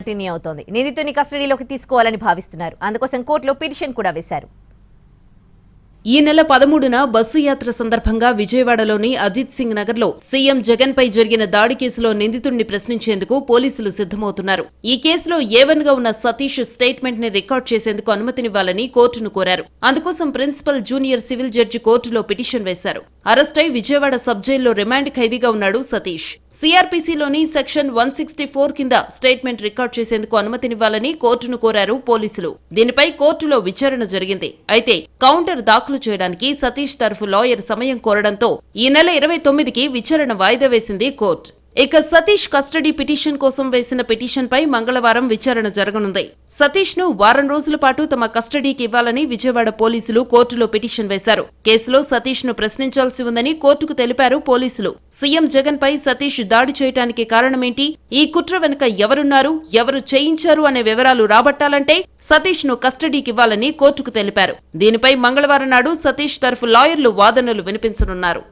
Continue అవుతోంది. నిందితుని కస్టడీలోకి తీసుకోవాలని భావిస్తున్నారు. అందుకోసం కోర్టులో పిటిషన్ కూడా వేశారు. ఈ నెల పదమూడున బస్సు యాత్ర సందర్భంగా విజయవాడలోని అజిత్ సింగ్ నగర్లో సీఎం జగన్ పై జరిగిన దాడి కేసులో నిందితుడిని ప్రశ్నించేందుకు పోలీసులు సిద్ధమవుతున్నారు. ఈ కేసులో ఏవన్గా ఉన్న సతీష్ స్టేట్మెంట్ని రికార్డ్ చేసేందుకు అనుమతినివ్వాలని కోర్టును కోరారు. అందుకోసం ప్రిన్సిపల్ జూనియర్ సివిల్ జడ్జి కోర్టులో పిటిషన్ వేశారు. అరెస్టై విజయవాడ సబ్ జైల్లో రిమాండ్ ఖైదీగా ఉన్నాడు సతీష్. సిఆర్పీసీలోని సెక్షన్ వన్ సిక్స్టీ ఫోర్ కింద స్టేట్మెంట్ రికార్డ్ చేసేందుకు అనుమతినివ్వాలని కోర్టును కోరారు పోలీసులు. దీనిపై కోర్టులో విచారణ జరిగింది. అయితే కౌంటర్ దాఖలు చేయడానికి సతీష్ తరఫు లాయర్ సమయం కోరడంతో ఈ నెల ఇరవై తొమ్మిదికి విచారణ వాయిదా వేసింది కోర్టు. ఇక సతీష్ కస్టడీ పిటిషన్ కోసం వేసిన పిటిషన్పై మంగళవారం విచారణ జరగనుంది. సతీష్ను వారం రోజుల పాటు తమ కస్టడీకి ఇవ్వాలని విజయవాడ పోలీసులు కోర్టులో పిటిషన్ వేశారు. కేసులో సతీష్ను ప్రశ్నించాల్సి ఉందని కోర్టుకు తెలిపారు పోలీసులు. సీఎం జగన్ పై సతీష్ దాడి చేయటానికి కారణమేంటి? ఈ కుట్ర వెనుక ఎవరున్నారు? ఎవరు చేయించారు అనే వివరాలు రాబట్టాలంటే సతీష్ను కస్టడీకి ఇవ్వాలని కోర్టుకు తెలిపారు. దీనిపై మంగళవారం నాడు సతీష్ తరఫు లాయర్లు వాదనలు వినిపించనున్నారు.